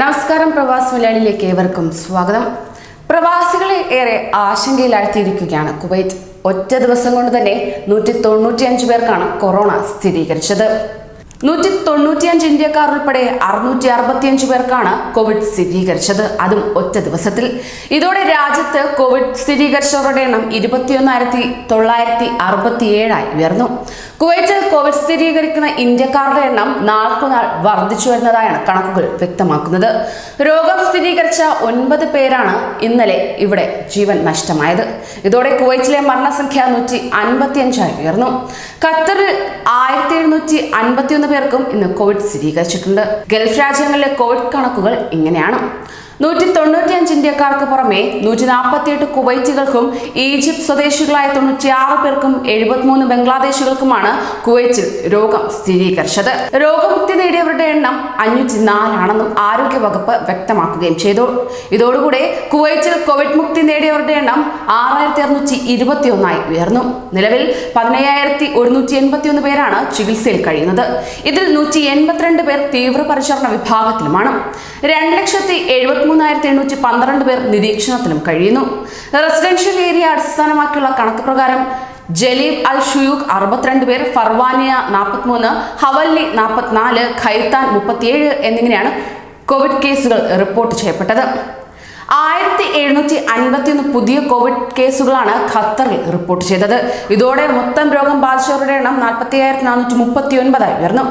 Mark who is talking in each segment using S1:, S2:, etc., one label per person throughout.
S1: നമസ്കാരം പ്രവാസി മലയാളിയിലേക്ക് ഏവർക്കും സ്വാഗതം. പ്രവാസികളെ ഏറെ ആശങ്കയിലാഴ്ത്തിയിരിക്കുകയാണ് കുവൈറ്റ്. ഒറ്റ ദിവസം കൊണ്ട് തന്നെ നൂറ്റി തൊണ്ണൂറ്റിയഞ്ച് പേർക്കാണ് കൊറോണ സ്ഥിരീകരിച്ചത്. നൂറ്റി തൊണ്ണൂറ്റിയഞ്ച് ഇന്ത്യക്കാർ ഉൾപ്പെടെ അറുന്നൂറ്റി അറുപത്തിയഞ്ച് പേർക്കാണ് കോവിഡ് സ്ഥിരീകരിച്ചത്. അതും ഒറ്റ ദിവസത്തിൽ. ഇതോടെ രാജ്യത്ത് കോവിഡ് സ്ഥിരീകരിച്ചവരുടെ എണ്ണം ഇരുപത്തിയൊന്നായിരത്തി തൊള്ളായിരത്തി അറുപത്തിയേഴായി ഉയർന്നു. കുവൈറ്റിൽ കോവിഡ് സ്ഥിരീകരിക്കുന്ന ഇന്ത്യക്കാരുടെ എണ്ണം നാൾക്കുനാൾ വർദ്ധിച്ചു വരുന്നതായാണ് കണക്കുകൾ വ്യക്തമാക്കുന്നത്. രോഗം സ്ഥിരീകരിച്ച ഒൻപത് പേരാണ് ഇന്നലെ ഇവിടെ ജീവൻ നഷ്ടമായത്. ഇതോടെ കുവൈറ്റിലെ മരണസംഖ്യ നൂറ്റി അൻപത്തിയഞ്ചായി ഉയർന്നു. ഖത്തറിൽ ആയിരത്തി എഴുന്നൂറ്റി അൻപത്തിയൊന്ന് പേർക്കും ഇന്ന് കോവിഡ് സ്ഥിരീകരിച്ചിട്ടുണ്ട്. ഗൾഫ് രാജ്യങ്ങളിലെ കോവിഡ് കണക്കുകൾ ഇങ്ങനെയാണ്. നൂറ്റി തൊണ്ണൂറ്റിയഞ്ച് ഇന്ത്യക്കാർക്ക് പുറമെ നൂറ്റി നാൽപ്പത്തിയെട്ട് കുവൈറ്റുകൾക്കും ഈജിപ്ത് സ്വദേശികളായ തൊണ്ണൂറ്റിയാറ് പേർക്കും എഴുപത്തിമൂന്ന് ബംഗ്ലാദേശികൾക്കുമാണ് കുവൈറ്റിൽ രോഗം സ്ഥിരീകരിച്ചത്. രോഗമുക്തി നേടിയവരുടെ എണ്ണം അഞ്ഞൂറ്റി നാലാണെന്നും ആരോഗ്യവകുപ്പ് വ്യക്തമാക്കുകയും ചെയ്തു. ഇതോടുകൂടെ കുവൈറ്റിൽ കോവിഡ് മുക്തി നേടിയവരുടെ എണ്ണം ആറായിരത്തി അറുന്നൂറ്റി ഇരുപത്തി ഒന്നായി ഉയർന്നു. നിലവിൽ പതിനയ്യായിരത്തി ഒരുന്നൂറ്റി എൺപത്തി ഒന്ന് പേരാണ് ചികിത്സയിൽ കഴിയുന്നത്. ഇതിൽ നൂറ്റി എൺപത്തിരണ്ട് പേർ തീവ്രപരിചരണ വിഭാഗത്തിലുമാണ്. രണ്ട് ലക്ഷത്തി എഴുപത്തിമൂന്നായിരത്തി എണ്ണൂറ്റി പന്ത്രണ്ട് പേർ നിരീക്ഷണത്തിലും കഴിയുന്നു. റെസിഡൻഷ്യൽ ഏരിയ അടിസ്ഥാനമാക്കിയുള്ള കണക്ക് പ്രകാരം ജലീബ് അൽ ഷുയൂഖ് അറുപത്തിരണ്ട് പേർ ഫർവാനിയ നാൽപ്പത്തിമൂന്ന് ഹവല്ലി നാൽപ്പത്തിനാല് ഖൈത്താൻ മുപ്പത്തിയേഴ് എന്നിങ്ങനെയാണ് കോവിഡ് കേസുകൾ റിപ്പോർട്ട് ചെയ്യപ്പെട്ടത്. ആയിരത്തി എഴുന്നൂറ്റി അൻപത്തിയൊന്ന് പുതിയ കോവിഡ് കേസുകളാണ് ഖത്തറിൽ റിപ്പോർട്ട് ചെയ്തത്. ഇതോടെ മൊത്തം രോഗം ബാധിച്ചവരുടെ എണ്ണം നാൽപ്പത്തി ആയിരത്തി നാനൂറ്റി മുപ്പത്തി ഒൻപതായി ഉയർന്നു.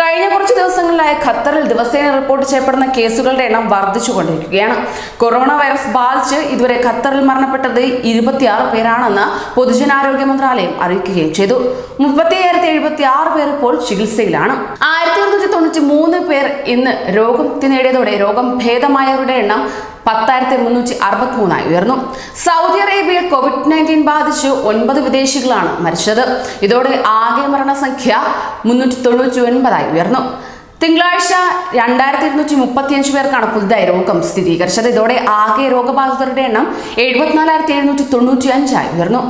S1: കഴിഞ്ഞ കുറച്ച് ദിവസങ്ങളിലായി ഖത്തറിൽ ദിവസേന റിപ്പോർട്ട് ചെയ്യപ്പെടുന്ന കേസുകളുടെ എണ്ണം വർദ്ധിച്ചുകൊണ്ടിരിക്കുകയാണ്. കൊറോണ വൈറസ് ബാധിച്ച് ഇതുവരെ ഖത്തറിൽ മരണപ്പെട്ടത് ഇരുപത്തിയാറ് പേരാണെന്ന് പൊതുജനാരോഗ്യ മന്ത്രാലയം അറിയിക്കുകയും ചെയ്തു. മുപ്പത്തി അയ്യായിരത്തി എഴുപത്തി ആറ് പേർ ഇപ്പോൾ ചികിത്സയിലാണ്. ആയിരത്തി തൊണ്ണൂറ്റി മൂന്ന് പേർ ഇന്ന് രോഗമുക്തി നേടിയതോടെ രോഗം ഭേദമായവരുടെ എണ്ണം പത്തായിരത്തി മുന്നൂറ്റി അറുപത്തി മൂന്നായി ഉയർന്നു. സൗദി അറേബ്യയിൽ കോവിഡ് നയന്റീൻ ബാധിച്ച് ഒൻപത് വിദേശികളാണ് മരിച്ചത്. ഇതോടെ ആകെ മരണസംഖ്യ മുന്നൂറ്റി തൊണ്ണൂറ്റി ഒൻപതായി ഉയർന്നു. തിങ്കളാഴ്ച രണ്ടായിരത്തി ഇരുന്നൂറ്റി മുപ്പത്തിയഞ്ച് പേർക്കാണ് പുതുതായി രോഗം സ്ഥിരീകരിച്ചത്. ഇതോടെ ആകെ രോഗബാധിതരുടെ എണ്ണം എഴുപത്തിനാലായിരത്തി എഴുന്നൂറ്റി തൊണ്ണൂറ്റി അഞ്ചായി ഉയർന്നു.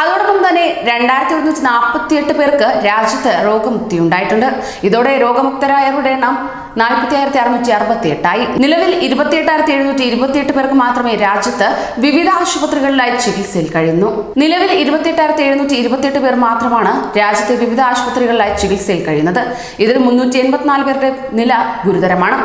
S1: അതോടൊപ്പം തന്നെ രണ്ടായിരത്തി ഒരുന്നൂറ്റി നാൽപ്പത്തി എട്ട് പേർക്ക് രാജ്യത്ത് രോഗമുക്തി ഉണ്ടായിട്ടുണ്ട് ഇതോടെ രോഗമുക്തരായവരുടെ എണ്ണം നാൽപ്പത്തി ആയിരത്തി അറുന്നൂറ്റി അറുപത്തി എട്ടായി നിലവിൽ ഇരുപത്തി എട്ടായിരത്തി എഴുന്നൂറ്റി ഇരുപത്തി എട്ട് പേർക്ക് മാത്രമേ രാജ്യത്ത് വിവിധ ആശുപത്രികളിലായി ചികിത്സയിൽ കഴിയുന്നു. നിലവിൽ ഇരുപത്തി എട്ടായിരത്തി എഴുന്നൂറ്റി ഇരുപത്തി എട്ട് പേർ മാത്രമാണ് രാജ്യത്തെ വിവിധ ആശുപത്രികളിലായി ചികിത്സയിൽ കഴിയുന്നത്. ഇതിൽ മുന്നൂറ്റി എൺപത്തിനാല് പേരുടെ നില ഗുരുതരമാണ്.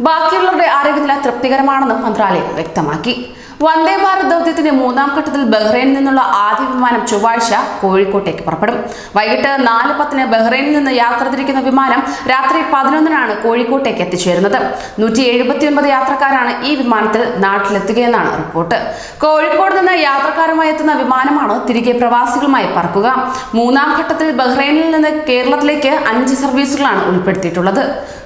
S1: ബാക്കിയുള്ളവരുടെ ആരോഗ്യനില തൃപ്തികരമാണെന്ന് മന്ത്രാലയം വ്യക്തമാക്കി. വന്ദേ ഭാരത് ദൗത്യത്തിന്റെ മൂന്നാം ഘട്ടത്തിൽ ബഹ്റൈനിൽ നിന്നുള്ള ആദ്യ വിമാനം ചൊവ്വാഴ്ച കോഴിക്കോട്ടേക്ക് പുറപ്പെടും. വൈകിട്ട് നാല് പത്തിന് ബഹ്റൈനിൽ നിന്ന് യാത്ര തിരിക്കുന്ന വിമാനം രാത്രി പതിനൊന്നിനാണ് കോഴിക്കോട്ടേക്ക് എത്തിച്ചേരുന്നത്. നൂറ്റി എഴുപത്തിയൊൻപത് യാത്രക്കാരാണ് ഈ വിമാനത്തിൽ നാട്ടിലെത്തുകയെന്നാണ് റിപ്പോർട്ട്. കോഴിക്കോട് നിന്ന് യാത്രക്കാരുമായി എത്തുന്ന വിമാനമാണ് തിരികെ പ്രവാസികളുമായി പറക്കുക. മൂന്നാം ഘട്ടത്തിൽ ബഹ്റൈനിൽ നിന്ന് കേരളത്തിലേക്ക് അഞ്ച് സർവീസുകളാണ് ഉൾപ്പെടുത്തിയിട്ടുള്ളത്.